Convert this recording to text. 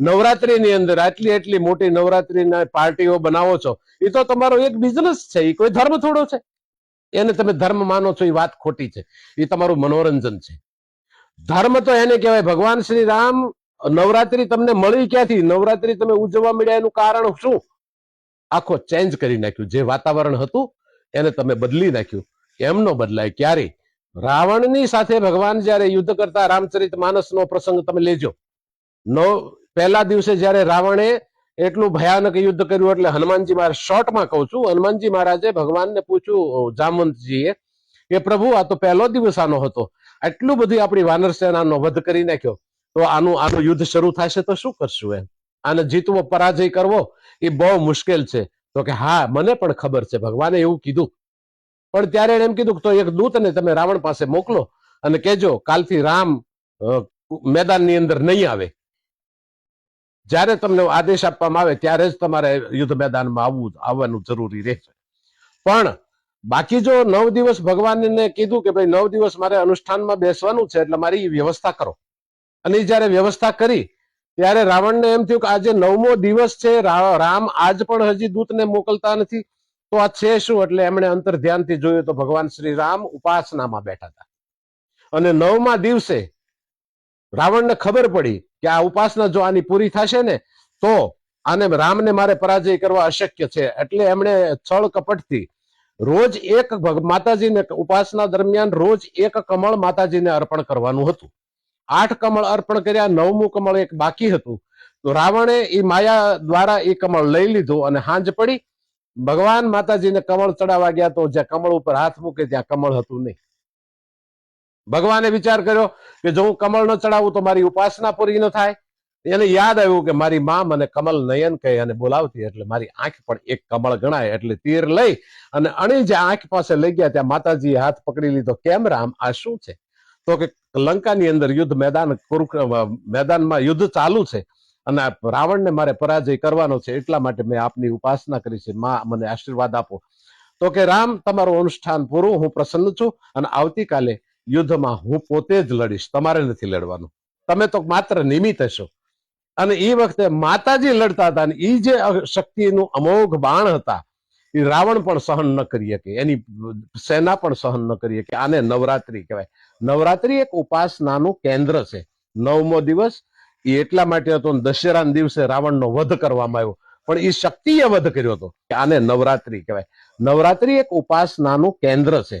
નવરાત્રીની અંદર આટલી એટલી મોટી નવરાત્રીના પાર્ટીઓ બનાવો છો, એ તો તમારો એક બિઝનેસ છે, એ કોઈ ધર્મ થોડો છે? એને તમે ધર્મ માનો છો, એ વાત ખોટી છે, એ તમારું મનોરંજન છે. ધર્મ તો એને કહેવાય ભગવાન શ્રી રામ, નવરાત્રી તમને મળી ક્યાંથી? નવરાત્રી તમે ઉજવવા મળ્યા એનું કારણ શું? આખો ચેન્જ કરી નાખ્યું, જે વાતાવરણ હતું, એને તમે બદલી નાખ્યું. એમ નો બદલાય? ક્યારે? રાવણની સાથે ભગવાન જ્યારે યુદ્ધ કરતા રામચરિત માનસનો પ્રસંગ તમે લેજો. નવ પહેલા દિવસે જ્યારે રાવણે એટલું ભયાનક યુદ્ધ કર્યું એટલે હનુમાનજી મહારાજ શોર્ટમાં કહું છું, હનુમાનજી મહારાજે ભગવાનને પૂછ્યું જામવંતજીએ કે પ્રભુ, આ તો પહેલો દિવસ આનો હતો. આટલું બધું આપણી વાનર સેનાનો વધ કરી નાખ્યો. તો આનું આનું યુદ્ધ શરૂ થશે તો શું કરશું એમ? આને જીતવો, પરાજય કરવો, એ બહુ મુશ્કેલ છે. તો કે, હા, મને પણ ખબર છે, ભગવાને એવું કીધું. પણ ત્યારે એને એમ કીધું તો એક દૂતને તમે રાવણ પાસે મોકલો અને કેજો કાલથી રામ મેદાનની અંદર નહીં આવે. જ્યારે તમને આદેશ આપવામાં આવે ત્યારે જ તમારે યુદ્ધ મેદાનમાં આવવું આવવાનું જરૂરી રહેશે. પણ બાકી જો નવ દિવસ ભગવાનને કીધું કે ભાઈ નવ દિવસ મારે અનુષ્ઠાનમાં બેસવાનું છે, એટલે મારી વ્યવસ્થા કરો. અને જ્યારે વ્યવસ્થા કરી, ત્યારે રાવણને એમ થયું કે આજે નવમો દિવસ છે રામ આજ પણ હજી દૂતને મોકલતા નથી, તો આ છે શું? એટલે એમણે અંતર ધ્યાનથી જોયું તો ભગવાન શ્રી રામ ઉપાસનામાં બેઠા હતા. અને નવમા દિવસે રાવણને ખબર પડી કે આ ઉપાસના જો આની પૂરી થશે ને, તો આને રામને મારે પરાજય કરવા અશક્ય છે. એટલે એમણે છળ કપટથી રોજ એક માતાજીને ઉપાસના દરમિયાન રોજ એક કમળ માતાજીને અર્પણ કરવાનું હતું. આઠ કમળ અર્પણ કર્યા, નવમું કમળ એક બાકી હતું. તો રાવણે એ માયા દ્વારા એ કમળ લઈ લીધું અને હાંજ પડી. ભગવાન માતાજીને કમળ ચડાવવા ગયા તો જ્યાં કમળ ઉપર હાથ મૂકે ત્યાં કમળ હતું નહીં. ભગવાને વિચાર કર્યો કે જો હું કમળ ન ચડાવું તો મારી ઉપાસના પૂરી ન થાય. એને યાદ આવ્યું કે મારી મા મને કમલ નયન કહે અને બોલાવતી એટલે મારી આંખ પણ એક કમળ ગણાય એટલે તીર લઈ અને અણી જે આંખ પાસે લઈ ગયા ત્યાં માતાજીએ હાથ પકડી લીધો. કેમ રામ? આ શું છે? તો કે લંકાની અંદર યુદ્ધ મેદાન મેદાનમાં યુદ્ધ ચાલુ છે અને રાવણને મારે પરાજય કરવાનો છે એટલા માટે મેં આપની ઉપાસના કરી છે. મા, મને આશીર્વાદ આપો. તો કે રામ, તમારું અનુષ્ઠાન પૂરું, હું પ્રસન્ન છું અને આવતીકાલે યુદ્ધમાં હું પોતે જ લડીશ, તમારે નથી લડવાનું. તમે તો માત્ર નિમિત્ત હશો. અને એ વખતે માતાજી લડતા હતા અને એ જે શક્તિનું અમોઘ બાણ હતા એ રાવણ પણ સહન ન કરી શકે, એની સેના પણ સહન ન કરી શકે. આને નવરાત્રી કહેવાય. નવરાત્રી એક ઉપાસનાનું કેન્દ્ર છે. નવમો દિવસ એ એટલા માટે હતો દશેરા દિવસે રાવણનો વધ કરવામાં આવ્યો. પણ એ શક્તિએ વધ કર્યો હતો કે આને નવરાત્રી કહેવાય. નવરાત્રી એક ઉપાસનાનું કેન્દ્ર છે.